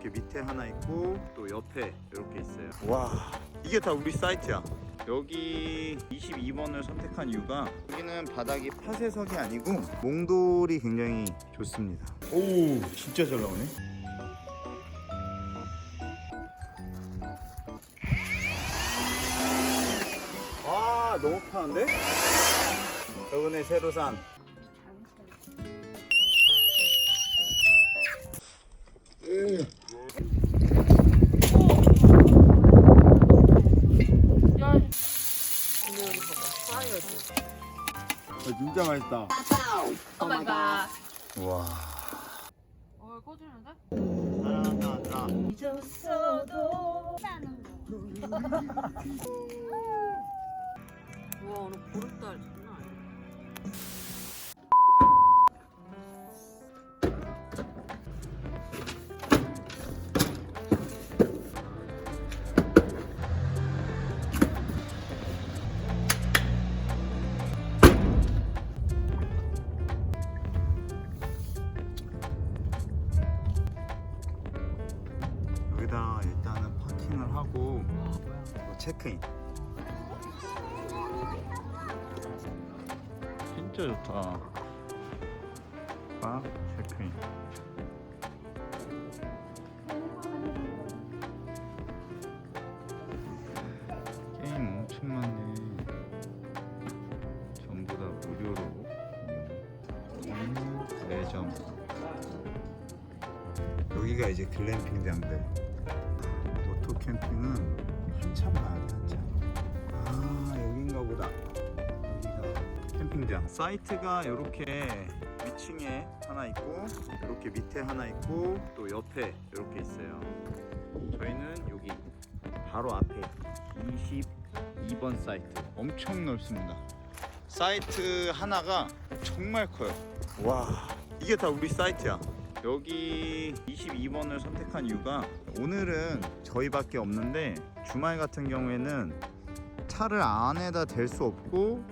이렇게 밑에 하나 있고 또 옆에 이렇게 있어요. 와 이게 다 우리 사이트야. 여기 22번을 선택한 이유가 여기는 바닥이 파쇄석이 아니고 몽돌이 굉장히 좋습니다. 오 진짜 잘 나오네. 아 너무 편한데? 저번에 새로 산 야. 진짜 맛있다. 오 마이 갓. 와. 어, 꺼지는데? 사랑한다 하늘아. 우와, 오늘 보름달 체크인. 진짜 좋다. 바 체크인. 게임 엄청 많네. 전부 다 무료로. 음, 매점. 여기가 이제 글램핑장들. 오토 캠핑은 한참 돼 한참. 아 여긴가 보다. 여기가 캠핑장. 사이트가 이렇게 위층에 하나 있고 이렇게 밑에 하나 있고 또 옆에 이렇게 있어요. 저희는 여기 바로 앞에 22번 사이트 엄청 넓습니다. 사이트 하나가 정말 커요. 와 이게 다 우리 사이트야. 여기 22번을 선택한 이유가 오늘은 저희밖에 없는데 주말 같은 경우에는 차를 안에다 댈 수 없고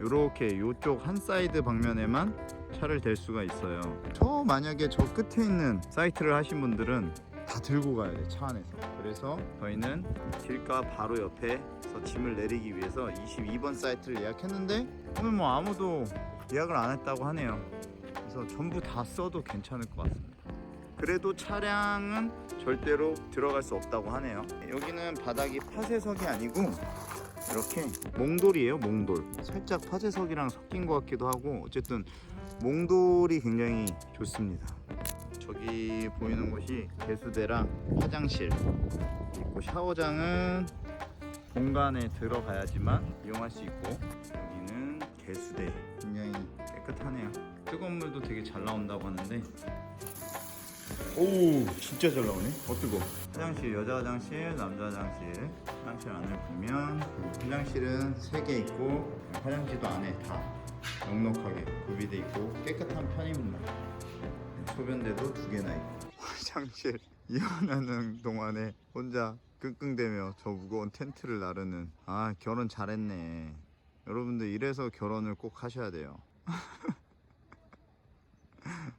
이렇게 이쪽 한 사이드 방면에만 차를 댈 수가 있어요. 저 만약에 저 끝에 있는 사이트를 하신 분들은 다 들고 가야 돼 차 안에서. 그래서 저희는 길가 바로 옆에서 짐을 내리기 위해서 22번 사이트를 예약했는데 오늘 뭐 아무도 예약을 안 했다고 하네요. 그래서 전부 다 써도 괜찮을 것 같습니다. 그래도 차량은 절대로 들어갈 수 없다고 하네요. 여기는 바닥이 파쇄석이 아니고 이렇게 몽돌이에요, 몽돌. 살짝 파쇄석이랑 섞인 것 같기도 하고 어쨌든 몽돌이 굉장히 좋습니다. 저기 보이는 곳이 개수대랑 화장실 있고 샤워장은 공간에 들어가야지만 이용할 수 있고 여기는 개수대 굉장히 깨끗하네요. 뜨거운 물도 되게 잘 나온다고 하는데 오 진짜 잘 나오네. 어 뜨거 화장실 여자 화장실 남자 화장실. 화장실 안을 보면 화장실은 3개 있고 화장실도 안에 다 넉넉하게 구비돼 있고 깨끗한 편입니다. 소변대도 두 개나 있고. 화장실 이혼하는 동안에 혼자 끙끙대며 저 무거운 텐트를 나르는. 아 결혼 잘했네. 여러분들 이래서 결혼을 꼭 하셔야 돼요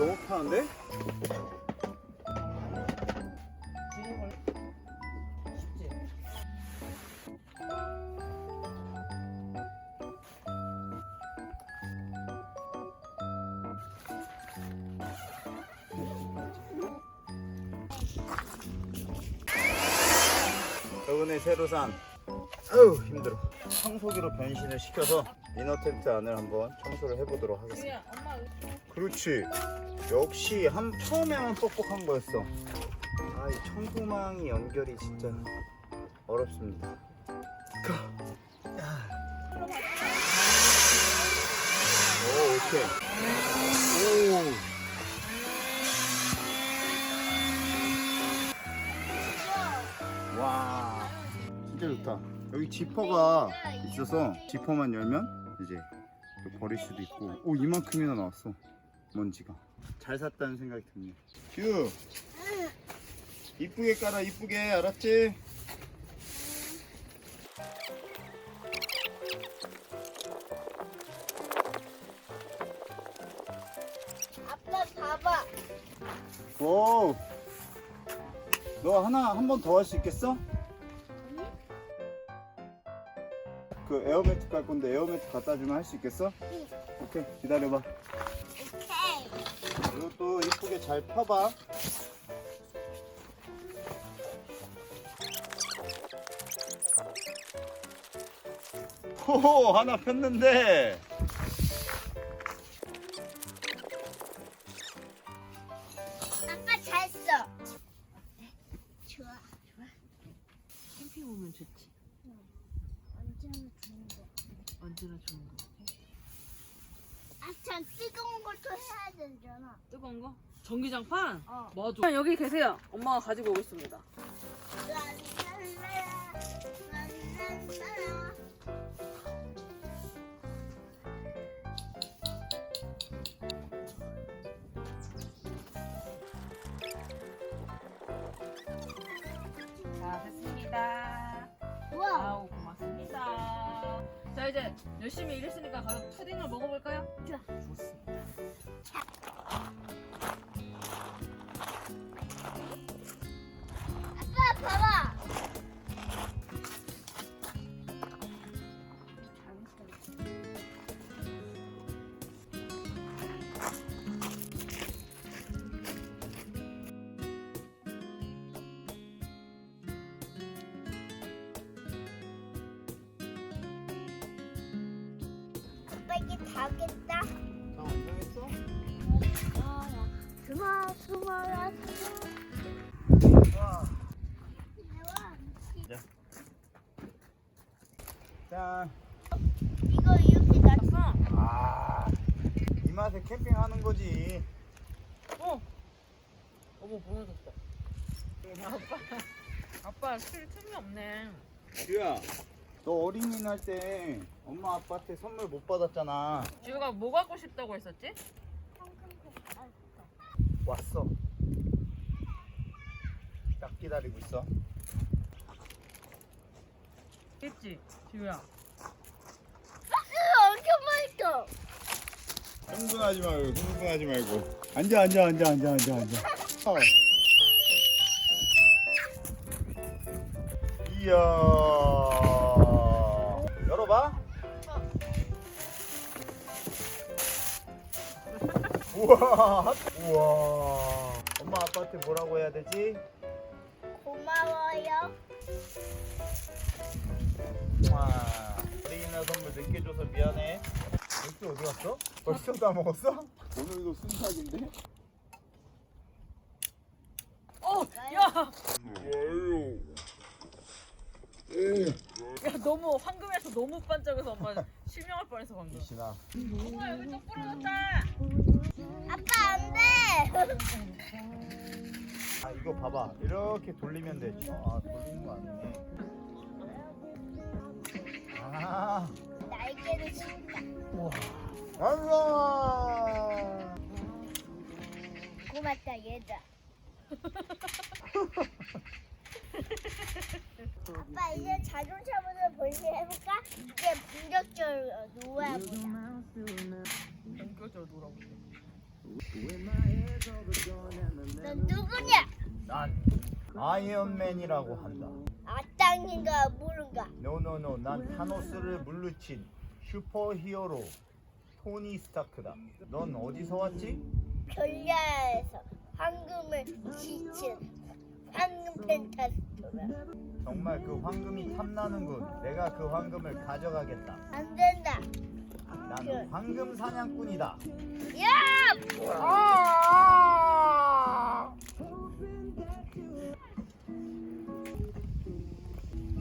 너무 편한데? 쉽지? 저번에 새로 산 아유 힘들어 청소기로 변신을 시켜서 이너 텐트 안을 한번 청소를 해보도록 하겠습니다. 그렇지. 역시 한 처음에만 뻑뻑한 거였어. 아 이 청소망이 연결이 진짜 어렵습니다. 가. 야. 오 오케이. 오. 와, 진짜 좋다. 여기 지퍼가 있어서 지퍼만 열면 이제 또 버릴 수도 있고. 오, 이만큼이나 나왔어. 먼지가. 잘 샀다는 생각이 듭니다. 휴. 이쁘게 깔아, 이쁘게. 알았지? 아빠 봐봐. 오. 너 하나 한 번 더 할 수 있겠어? 그 에어매트 깔 건데 에어매트 갖다 주면 할 수 있겠어? 응. 오케이 기다려봐. 오케이. 이것도 이쁘게 잘 펴봐. 호호 하나 폈는데 아참 뜨거운 걸 또 해야 되잖아. 뜨거운 거? 전기장판? 어. 맞아. 그냥 여기 계세요. 엄마가 가지고 오겠습니다. 랄랄라, 랄랄라. 자, 됐습니다. 우와. 아우. 자, 이제 열심히 일했으니까 가서 푸딩을 먹어볼까요? 좋습니다. 아빠 술 틈이 없네. 주야, 너 어린이 날 때 엄마 아빠한테 선물 못 받았잖아. 지우가 뭐 갖고 싶다고 했었지? 왔어. 딱 기다리고 있어. 했지, 지우야. 엄청 맛있어. 흥분하지 말고, 흥분하지 말고. 앉아, 앉아, 앉아, 앉아, 앉아, 앉아. 어. 이야. 열어봐. 우와, 우와. 엄마 아빠한테 뭐라고 해야 되지? 고마워요. 와, 어린이날 선물 늦게 줘서 미안해. 맥주 어디 갔어? 벌써 다 먹었어? 오늘도 순삭인데? 어, 야, 야 너무 황금에서 너무 반짝해서 엄마 실명할 뻔했어 방금. 신아. 엄마 여기 또 부러졌다. 아빠 안 돼. 아 이거 봐봐. 이렇게 돌리면 되지. 아 돌리는 거 아니네. 아. 날개를 친다. 우와. 아이고. 고맙다 얘들 아. 아빠 이제 자동차부터 분리해볼까? 이제 본격적으로 놓아보자. 본격적으로 놀아보자. 넌 누구냐? 난 아이언맨이라고 한다. 악당인가 모른가? 노노노 난 타노스를 물리친 슈퍼히어로 토니 스타크다. 넌 어디서 왔지? 별야에서 황금을 지친 황금 펜타스토라. 정말 그 황금이 탐나는군. 내가 그 황금을 가져가겠다. 안 된다. 난 황금 사냥꾼이다. 야!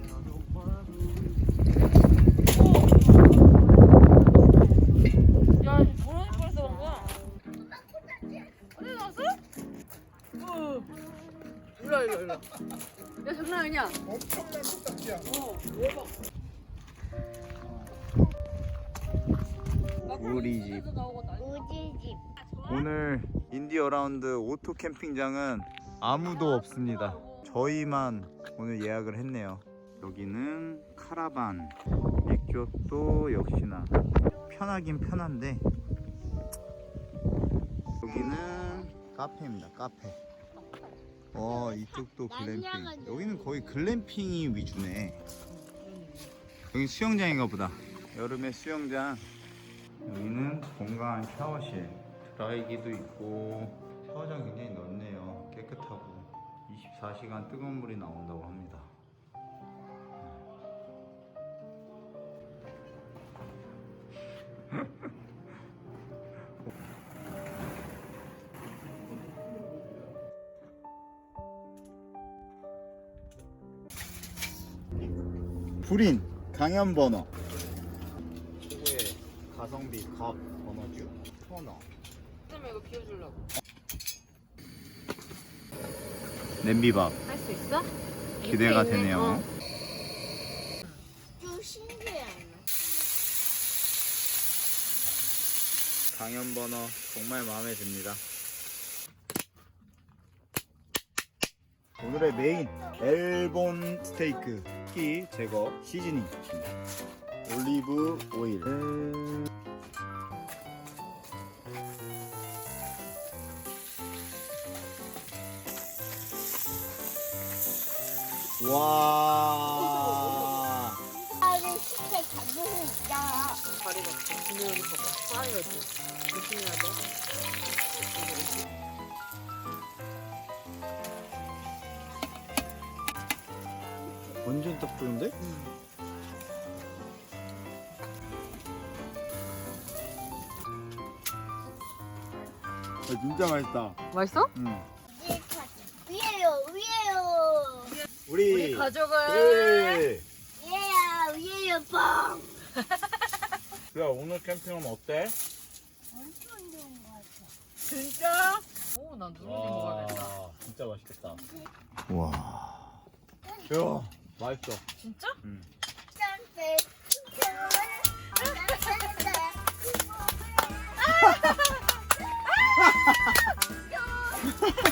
야, 뭐라는 뻔했어 방금. 어디 갔어? 어. 일로 일로 일로. 야 장난 아니야. 엄청난 코딱지야. 어, 대박. 우리 집. 우지 집. 오늘 인디 어 라운드 오토 캠핑장은 아무도 없습니다. 저희만 오늘 예약을 했네요. 여기는 카라반. 이쪽도 역시나 편하긴 편한데 여기는 카페입니다. 카페. 어 이쪽도 글램핑. 여기는 거의 글램핑이 위주네. 여기 수영장인가 보다. 여름에 수영장. 여기는 공간 샤워실 드라이기도 있고 샤워장 굉장히 넓네요 깨끗하고 24시간 뜨거운 물이 나온다고 합니다 불인 강연 버너 최고의 가성비 값 버너주 토너 그러면 이거 비워주려고. 냄비밥 할 수 있어? 기대가 있네. 되네요 어. 좀. 강연 버너 정말 마음에 듭니다 오늘의 메인 엘본 스테이크 끼 제거 시즈닝 올리브 오일 와 나를 쉽게 잡는 있다. 다리가 분명히 봐봐. 쌓여져. 조심해야 돼. 딱 좋은데? 아, 진짜 맛있다 맛있어? 응. 위에요, 위에요. 우리 우리 가족은 네. 위에야, 위에요, 뻥. 야 오늘 캠핑은 어때? 엄청 좋은 거 같아. 진짜? 오, 난 누룽지 먹어야겠다. 진짜 맛있겠다 와 야, 맛있어 진짜? 응.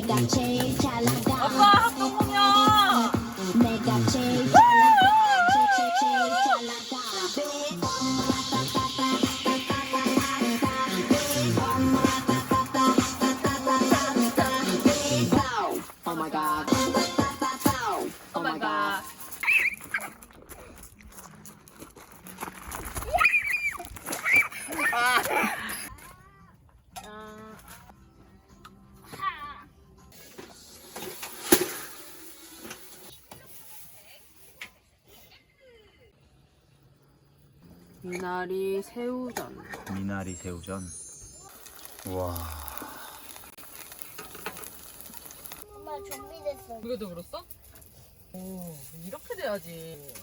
내가 제일 잘 미나리 새우전. 미나리 새우전 와 엄마 준비됐어. 이것도 물었어? 오, 이렇게 돼야지.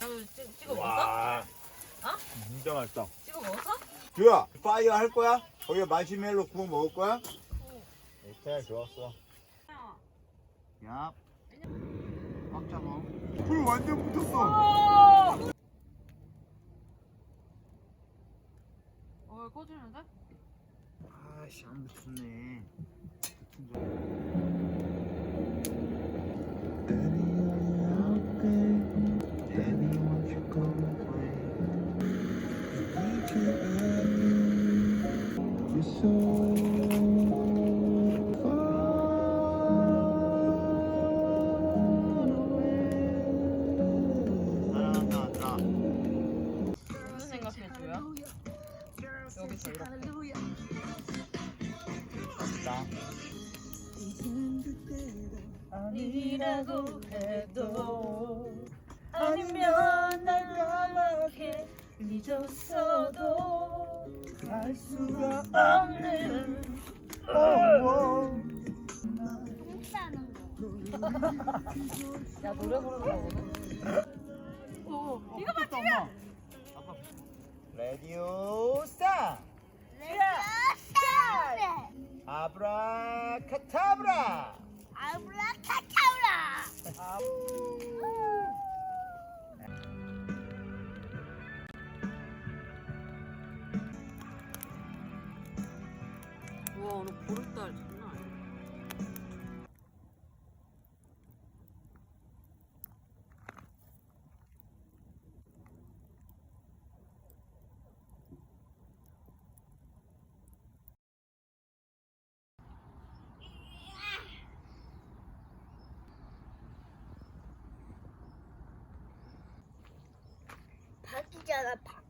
나도 찍- 찍어 먹었어? 와. 어? 진짜 맛있다 찍어 먹었어? 주야 파이어 할 거야? 거기에 마시멜로 구워 먹을 거야? 오케이 좋았어 야 꽉 잡아 불 완전 붙었어 꺼지는데? 아씨 안 붙었네 붙은 줄 여기서 이렇게 나. 아니라고 해도 아니면 날 까맣게 잊었어도 알 수가 없는 거. 야 노래 부르는 거거든? 오 이거 맞지? 엄마. 레디오 스타 레디오스타! 아 박이잖아, 박.